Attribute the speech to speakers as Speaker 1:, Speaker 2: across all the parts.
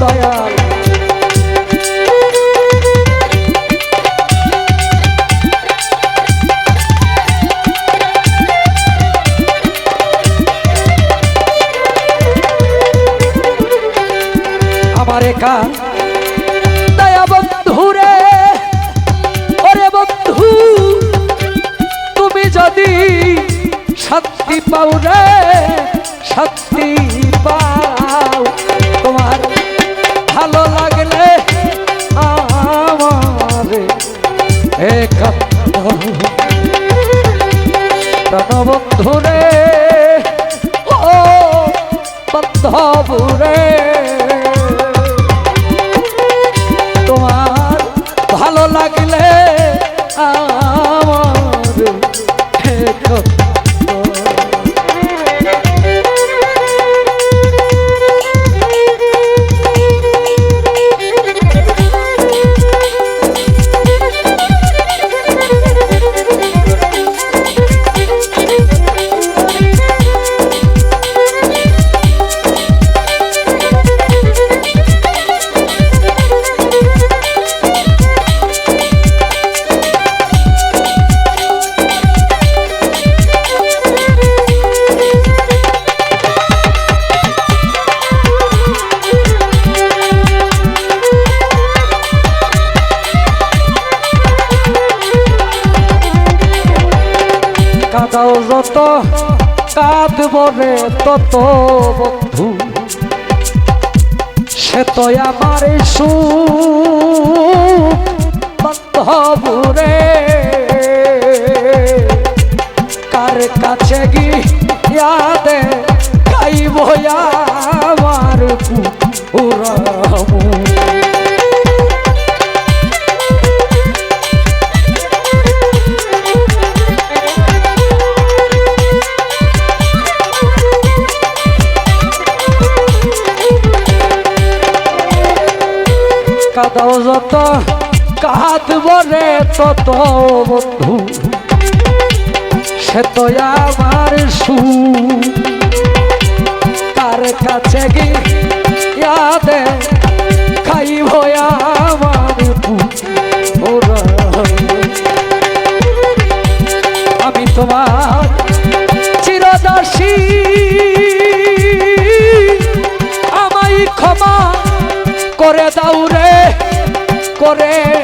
Speaker 1: পাও বন্ধু রে ও বন্ধু রে কাদাও যত, কাঁদব রে তত বন্ধু। সে তো আমার সুন্ধু রে কার কাছে গিয়াদে গাইব আমার পুরামু কাদাও যত কাঁদব রে তত বন্ধু। সে তো আমার সু তার কাছে গিয়াদে খাইব করে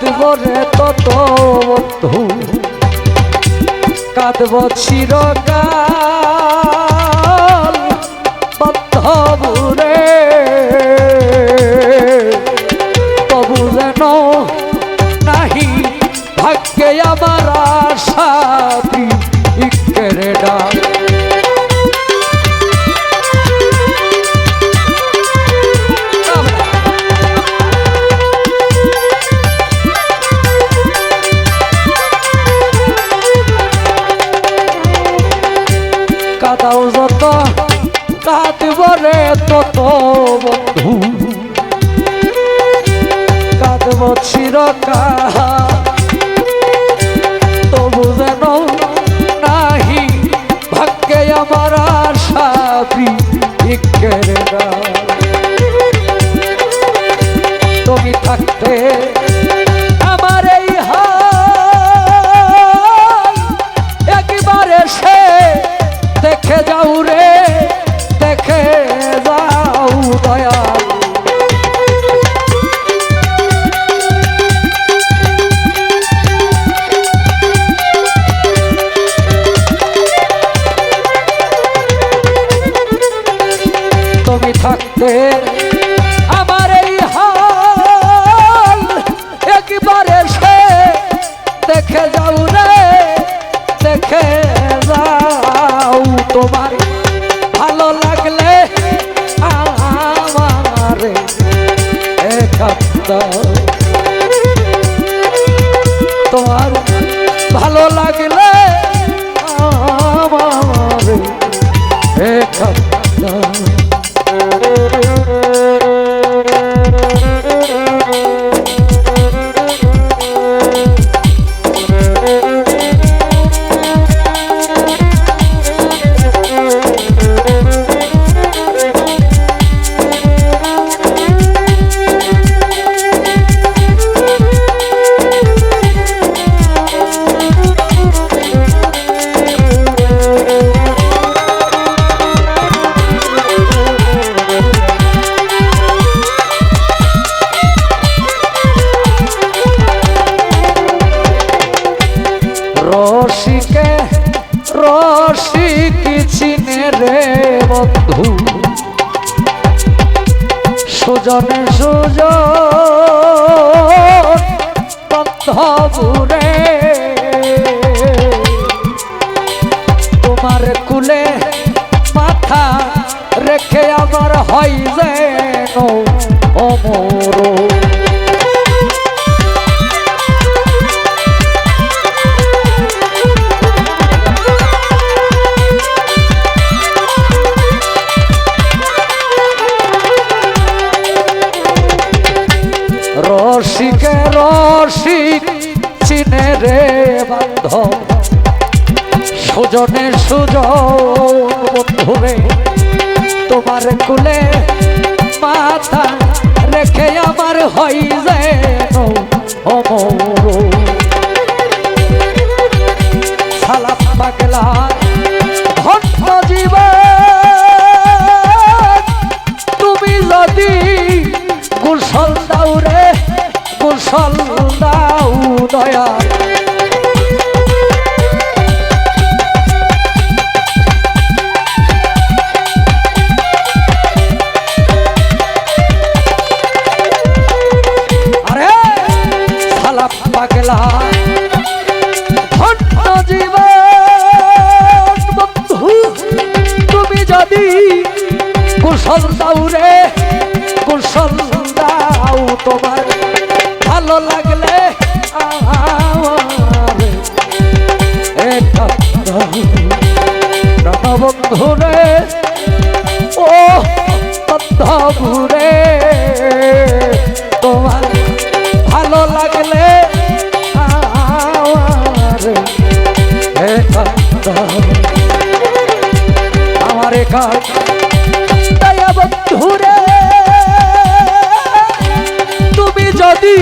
Speaker 1: কাঁদব রে তত বন্ধু। কাঁদব চিরকাল। কাঁদবরে তত বন্ধু কাঁদব চিরকা তবু যেন নাহি, ভাগ্যে আমার আশা ভিক্ষের তুমি থাকতে আমার এই একবারে সে দেখে যাও রে তোমার ভালো লাগলে আমার একাত্তা রসিকে, রসিক চিনে রে বন্ধু। সুজনে সুজন বন্ধুরে তোমার কুলে মাথা রেখে আমার হয় যেন রসিকে রসিক চিনে রে বান্ধব। সুজনে সুজন, বন্ধুরে, তোমার কুলে মাথা রেখে আমার হই যেন অমর। কুশল দাও রে, কুশল দাও তোমার। ভালো লাগলে বন্ধু রে, ও বন্ধু রে। তোমার ভালো লাগলে আমারে একা বন্ধুরে তুমি যদি